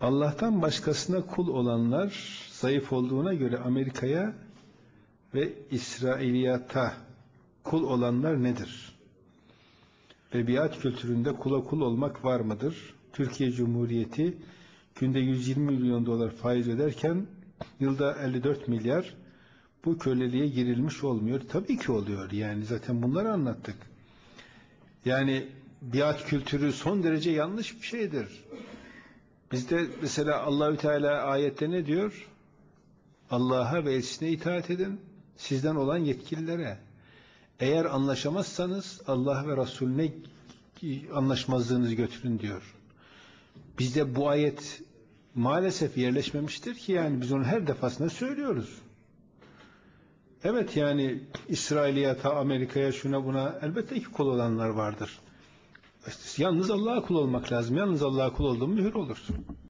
Allah'tan başkasına kul olanlar zayıf olduğuna göre Amerika'ya ve İsrailiyata kul olanlar nedir? Ve biat kültüründe kula kul olmak var mıdır? Türkiye Cumhuriyeti günde 120 milyon dolar faiz öderken yılda 54 milyar bu köleliğe girilmiş olmuyor. Tabii ki oluyor yani zaten bunları anlattık. Yani biat kültürü son derece yanlış bir şeydir. Bizde mesela Allahü Teala ayette ne diyor? Allah'a ve elçisine itaat edin. Sizden olan yetkililere. Eğer anlaşamazsanız Allah ve Resulüne anlaşmazlığınızı götürün diyor. Bizde bu ayet maalesef yerleşmemiştir ki yani biz onu her defasında söylüyoruz. Evet yani İsrailiyata, Amerika'ya, şuna buna elbette ki kul olanlar vardır. Yalnız Allah'a kul olmak lazım. Yalnız Allah'a kul olduğun mühür olursun.